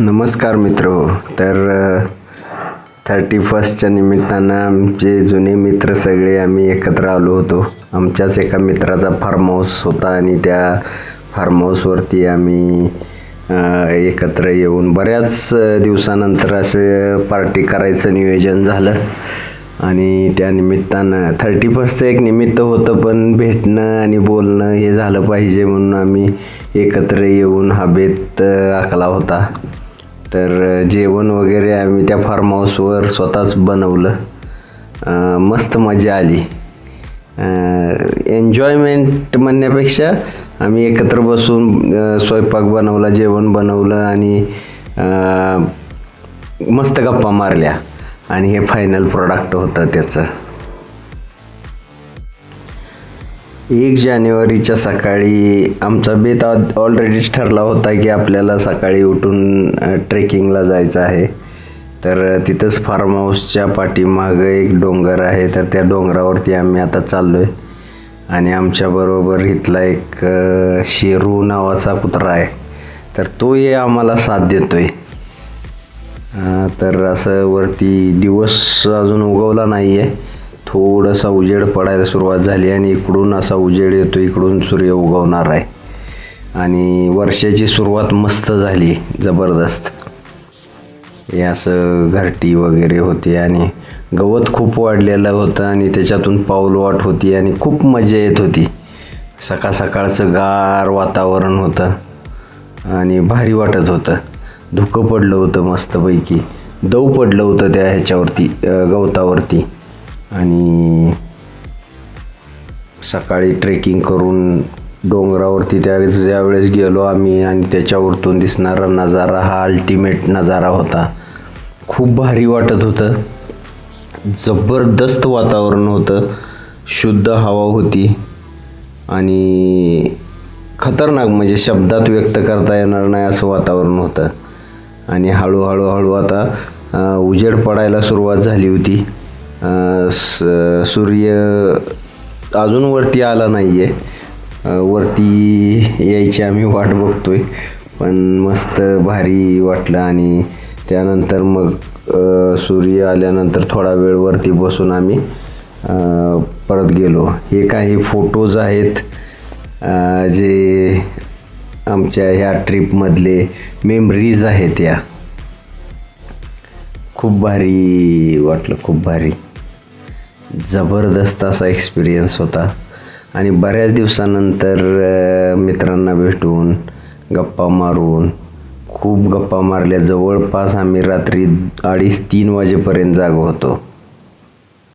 नमस्कार मित्र. तर थर्टी फर्स्टच्या निमित्तानं आमचे जुने मित्र सगळे आम्ही एकत्र आलो होतो. आमच्याच एका मित्राचा फार्म हाऊस होता आणि त्या फार्म हाऊसवरती आम्ही एकत्र येऊन बऱ्याच दिवसानंतर असं पार्टी करायचं नियोजन झालं. आणि त्या निमित्तानं थर्टी फर्स्टचं एक निमित्त होतं पण भेटणं आणि बोलणं हे झालं पाहिजे म्हणून आम्ही एकत्र येऊन हा बेत आखला होता. तर जेवण वगैरे आम्ही त्या फार्म हाऊसवर स्वतःच बनवलं. मस्त मजा आली. एन्जॉयमेंट म्हणण्यापेक्षा आम्ही एकत्र बसून स्वयंपाक बनवला जेवण बनवलं आणि मस्त गप्पा मारल्या. आणि हे फायनल प्रॉडक्ट होतं त्याचं. एक जानेवारीच्या सकाळी आमचा बेत ऑलरेडी ठरला होता की आपल्याला सकाळी उठून ट्रेकिंगला जायचं आहे. तर तिथंच फार्म हाऊसच्या पाठीमागं एक डोंगर आहे तर त्या डोंगरावरती आम्ही आता चाललो आहे आणि आमच्याबरोबर इथला एक शेरू नावाचा कुत्रा आहे. तर तोही आम्हाला साथ देतो आहे तर असं वरती दिवस अजून उगवला नाही आहे थोडासा उजेड पडायला सुरुवात झाली आणि इकडून असा उजेड येतो इकडून सूर्य उगवणार आहे. आणि वर्षाची सुरुवात मस्त झाली जबरदस्त. हे असं घरटी वगैरे होती आणि गवत खूप वाढलेलं होतं आणि त्याच्यातून पाऊलवाट होती आणि खूप मजा येत होती. सकाळ सकाळचं गार वातावरण होतं आणि भारी वाटत होतं. धुकं पडलं होतं मस्तपैकी. दव पडलं होतं त्या ह्याच्यावरती गवतावरती. आणि सकाळी ट्रेकिंग करून डोंगरावरती त्या ज्यावेळेस गेलो आम्ही आणि त्याच्यावरतून दिसणारा नजारा हा अल्टिमेट नजारा होता. खूप भारी वाटत होतं. जबरदस्त वातावरण होतं. शुद्ध हवा होती. आणि खतरनाक म्हणजे शब्दात व्यक्त करता येणार नाही असं वातावरण होतं. आणि हळूहळू हळू आता उजेड पडायला सुरुवात झाली होती. सूर्य अजून वरती आला नाही आहे वरती यायची आम्ही वाट बघतोय. पण मस्त भारी वाटलं आणि त्यानंतर मग सूर्य आल्यानंतर थोडा वेळ वरती बसून आम्ही परत गेलो. हे काही फोटोज आहेत जे आमच्या ह्या ट्रिपमधले मेमरीज आहेत या. खूप भारी वाटलं खूप भारी. जबरदस्त असा एक्सपिरियन्स होता. आणि बऱ्याच दिवसानंतर मित्रांना भेटून गप्पा मारून खूप गप्पा मारल्या. जवळपास आम्ही रात्री अडीच तीन वाजेपर्यंत जागो होतो.